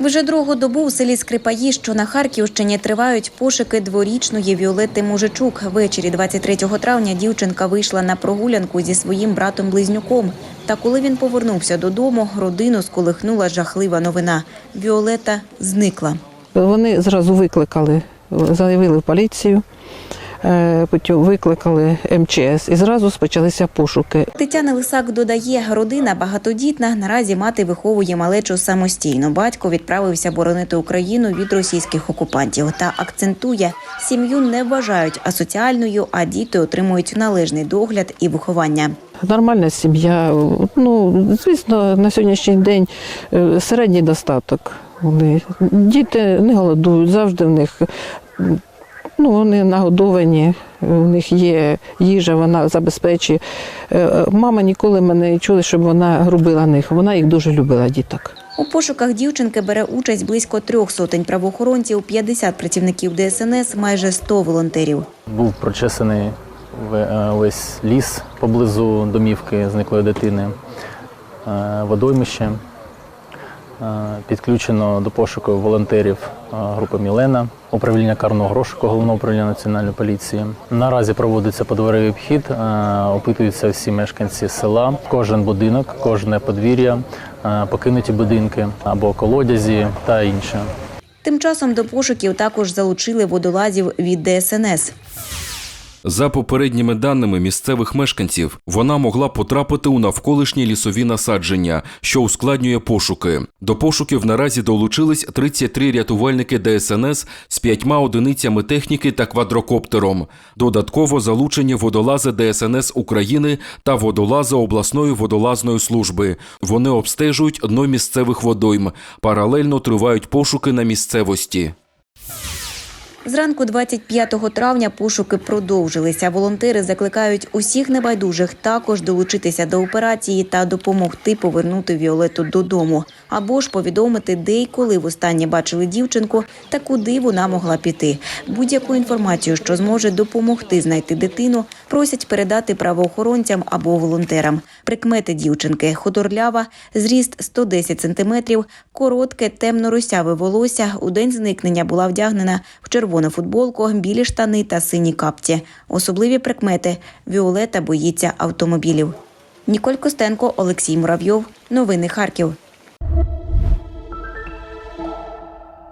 Вже другу добу у селі Скрипаї, що на Харківщині, тривають пошуки дворічної Віолетти Мужичук. Ввечері 23 травня дівчинка вийшла на прогулянку зі своїм братом-близнюком. Та коли він повернувся додому, родину сколихнула жахлива новина. Віолетта зникла. Вони зразу викликали, заявили в поліцію, викликали МЧС і зразу почалися пошуки. Тетяна Лисак додає, родина багатодітна. Наразі мати виховує малечу самостійно. Батько відправився боронити Україну від російських окупантів та акцентує, сім'ю не вважають асоціальною, а діти отримують належний догляд і виховання. Нормальна сім'я. Ну, звісно, на сьогоднішній день е, середній достаток. Вони, діти не голодують, завжди в них ну, вони нагодовані, у них є їжа, вона забезпечує. Е, Мама ніколи мене не чула, щоб вона грубила них. Вона їх дуже любила, діток. У пошуках дівчинки бере участь близько трьох сотень правоохоронців, 50 працівників ДСНС, майже 100 волонтерів. Був прочесаний е, весь ліс поблизу домівки зниклої дитини, е, водоймище. Е, Підключено до пошуку волонтерів е, групи Мілена, управління карного розшуку головного управління національної поліції. Наразі проводиться подворовий обхід, е, опитуються всі мешканці села, кожен будинок, кожне подвір'я, покинуті будинки або колодязі та інше. Тим часом до пошуків також залучили водолазів від ДСНС. За попередніми даними місцевих мешканців, вона могла потрапити у навколишні лісові насадження, що ускладнює пошуки. До пошуків наразі долучились 33 рятувальники ДСНС з п'ятьма одиницями техніки та квадрокоптером. Додатково залучені водолази ДСНС України та водолази обласної водолазної служби. Вони обстежують дно місцевих водойм. Паралельно тривають пошуки на місцевості. Зранку 25 травня пошуки продовжилися. Волонтери закликають усіх небайдужих також долучитися до операції та допомогти повернути Віолету додому, або ж повідомити, де і коли востаннє бачили дівчинку та куди вона могла піти. Будь-яку інформацію, що зможе допомогти знайти дитину, просять передати правоохоронцям або волонтерам. Прикмети дівчинки худорлява, зріст 110 сантиметрів, коротке темно-русяве волосся. У день зникнення була вдягнена в червону футболку, білі штани та сині капці. Особливі прикмети Віолета боїться автомобілів. Ніколь Костенко, Олексій Муравйов. Новини Харків.